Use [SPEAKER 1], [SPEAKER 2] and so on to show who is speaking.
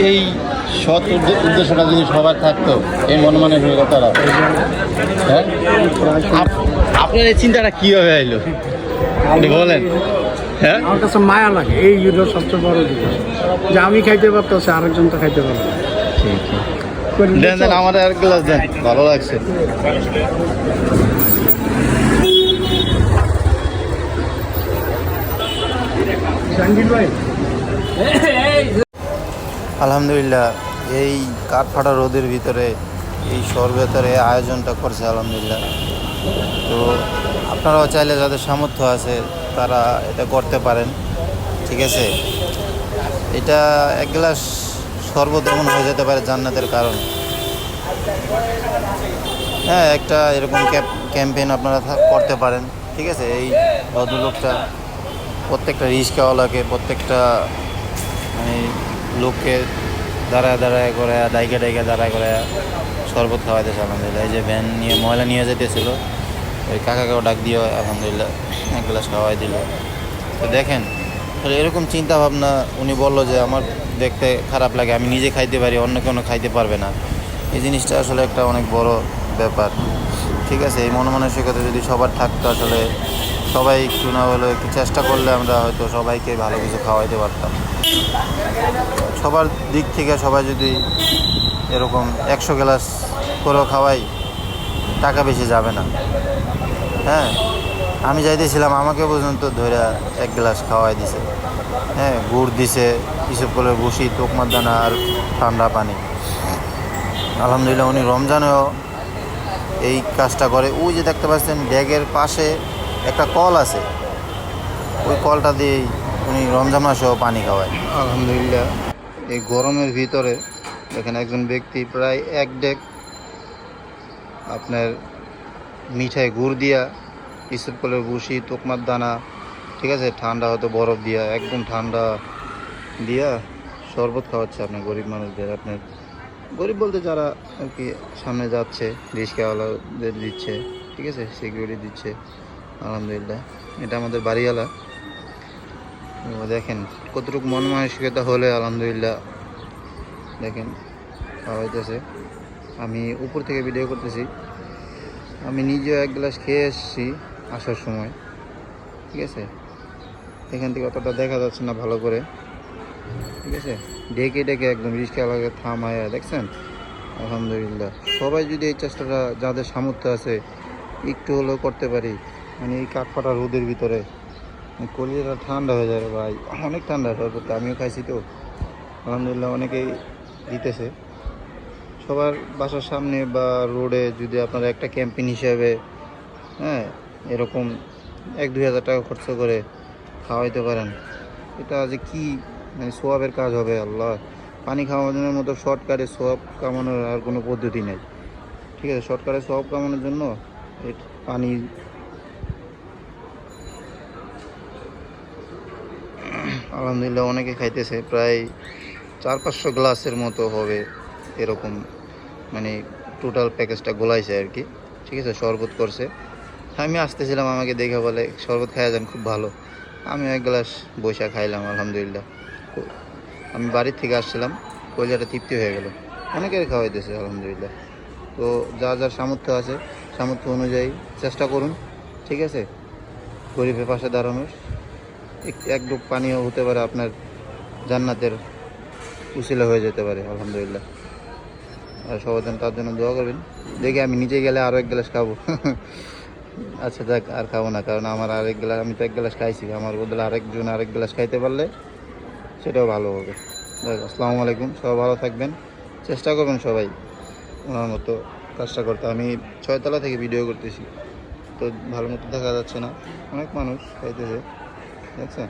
[SPEAKER 1] এই সৎ উদ্দে- উদ্দেশ্যটা যদি সবার থাকতো এই মন মানসিকতারা হ্যাঁ? আপনার এই চিন্তাটা কীভাবে আইলো? আপনি বলেন। হ্যাঁ?
[SPEAKER 2] আমার কাছে মায়া লাগে এই ইউরোর সবচেয়ে বড় জিনিস। যে আমি খাইতে পারতেছি আরেকজন তো খাইতে পারবে
[SPEAKER 1] দেন দেন আমার এক গ্লাস দেন ভালো লাগছে।
[SPEAKER 2] জাহাঙ্গীর ভাই।
[SPEAKER 1] আলহামদুলিল্লাহ, এই কাঠফাটা রোদের ভিতরে এই শরবতের এই আয়োজনটা করছে আলহামদুলিল্লাহ। তো আপনারাও চাইলে যাদের সামর্থ্য আছে, তারা এটা করতে পারেন, ঠিক আছে? এটা এক গ্লাস এমন হয়ে যেতে পারে জান্নাতের কারণ। হ্যাঁ একটা এরকম ক্যাম্পেইন আপনারা করতে পারেন, ঠিক আছে? এই ভদ্রলোকটা প্রত্যেকটা রিক্সাওয়ালাকে প্রত্যেকটা মানে লোককে দাঁড়ায় দাঁড়ায় করে ডাইকে ডাইকে দাঁড়ায় করে শরবত খাওয়াইতেছে আলহামদুলিল্লাহ। এই যে ভ্যান নিয়ে ময়লা নিয়ে যেতেছিল ওই কাকাকেও ডাক দিয়ে আলহামদুলিল্লাহ এক গ্লাস খাওয়াই দিল। তো দেখেন এরকম চিন্তা ভাবনা উনি বলল যে, আমার দেখতে খারাপ লাগে, আমি নিজে খাইতে পারি, অন্য কোনো খাইতে পারবে না। এই জিনিসটা আসলে একটা অনেক বড় ব্যাপার। ঠিক আছে, এই মন মানসিকতা যদি সবার থাকতো আসলে সবাই একটু না হলেও একটু চেষ্টা করলে আমরা হয়তো সবাইকে ভালো কিছু খাওয়াইতে পারতাম। সবার দিক থেকে সবাই যদি এরকম একশো গ্লাস করেও খাওয়াই, টাকা বেশি যাবে না। হ্যাঁ আমি যাইতেছিলাম, আমাকে পর্যন্ত ধরে এক গ্লাস খাওয়াই দিছে। হ্যাঁ গুড় দিছে, কিছু করে বসি তোকমার দানা আর ঠান্ডা পানি। আলহামদুলিল্লাহ উনি রমজানেও এই কাজটা করে। ওই যে দেখতে পাচ্ছেন ড্যাগের পাশে একটা কল আছে। ওই কলটা দিয়েই উনি রমজান মাসেও পানি খাওয়ায়। আলহামদুলিল্লাহ, এই গরমের ভিতরে দেখেন একজন ব্যক্তি প্রায় এক ডেক আপনার মিঠাই গুড় দিয়া ইসুপ কলের বুসি তোকমার দানা, ঠিক আছে, ঠান্ডা হয়তো বরফ দিয়া, একদম ঠান্ডা দিয়া শরবত খাওয়াচ্ছে আপনার গরিব মানুষদের। আপনার গরিব বলতে যারা আর কি সামনে যাচ্ছে রিক্সাওয়ালাদের দিচ্ছে, ঠিক আছে সিকিউরিটি দিচ্ছে। আলহামদুলিল্লাহ। এটা আমাদের বাড়িওয়ালা। দেখেন, কতটুকু মন মানসিকতা হলে আলহামদুলিল্লাহ। দেখেন খাওয়াইতেছে আমি উপর থেকে ভিডিও করতেছি। আমি নিজেও এক গ্লাস খেয়ে এসেছি আসার সময়। ঠিক আছে? এখান থেকে অতটা দেখা যাচ্ছে না ভালো করে। ঠিক আছে? ডেকে ডেকে একদম রিক্সাওয়ালাকে থামায়, দেখছেন? আলহামদুলিল্লাহ। সবাই যদি এই চেষ্টাটা, যাদের সামর্থ্য আছে, একটু হলেও করতে পারি। মানে এই কাঠফাটা রোদের ভিতরে। কলিজাটা ঠান্ডা হয়ে যাবে ভাই। অনেক ঠান্ডা শরবত আমিও খাইছি তো। আলহামদুলিল্লাহ অনেকেই দিতেছে। সবার বাসার সামনে বা রোডে যদি আপনারা একটা ক্যাম্পেইন হিসাবে হ্যাঁ এরকম এক দুই হাজার টাকা খরচ করে খাওয়াইতে পারেন। এটা যে কি মানে সোয়াবের কাজ হবে আল্লাহ। পানি খাওয়ানোর মতো শর্টকাটে সোয়াব কামানোর আর কোনো পদ্ধতি নেই। ঠিক আছে, শর্টকাটে সোয়াব কামানোর জন্য পানি আলহামদুলিল্লাহ অনেকে খাইতেছে, প্রায় চার পাঁচশো গ্লাসের মতো হবে এরকম মানে টোটাল প্যাকেজটা গোলাইছে আর কি। ঠিক আছে, শরবত করছে। আমি আসতেছিলাম, আমাকে দেখে বলে, শরবত খাওয়া যান, খুব ভালো। আমি এক গ্লাস বৈশা খাইলাম, আলহামদুলিল্লাহ। আমি বাড়ির থেকে আসছিলাম কয়লাটা তৃপ্তি হয়ে গেল। অনেকের খাওয়াইতেছে, আলহামদুলিল্লাহ। তো যা যার সামর্থ্য আছে, সামর্থ্য অনুযায়ী চেষ্টা করুন, ঠিক আছে? গরিবের পাশে দাঁড়ানোর। এক- ডুব পানিও হতে পারে, আপনার জান্নাতের উসিলা হয়ে যেতে পারে, আলহামদুলিল্লাহ। আর সবাই তার জন্য দোয়া করবেন। দেখি আমি নিজে গেলে আরও এক গ্লাস খাব। আচ্ছা যাক, আর খাব না, কারণ আমার আরেক গ্লাস আমি তো এক গ্লাস খাইছি। আমার বদলে আরেকজন আরেক গ্লাস খাইতে পারলে সেটাও ভালো হবে। যাক, আসসালামু আলাইকুম, সবাই ভালো থাকবেন। চেষ্টা করবেন সবাই ওনার মতো কাজটা করতে। আমি ছয়তলা থেকে ভিডিও করতেছি, তো ভালো মতো দেখা যাচ্ছে না। অনেক মানুষ খাইতেছে। দেখছেন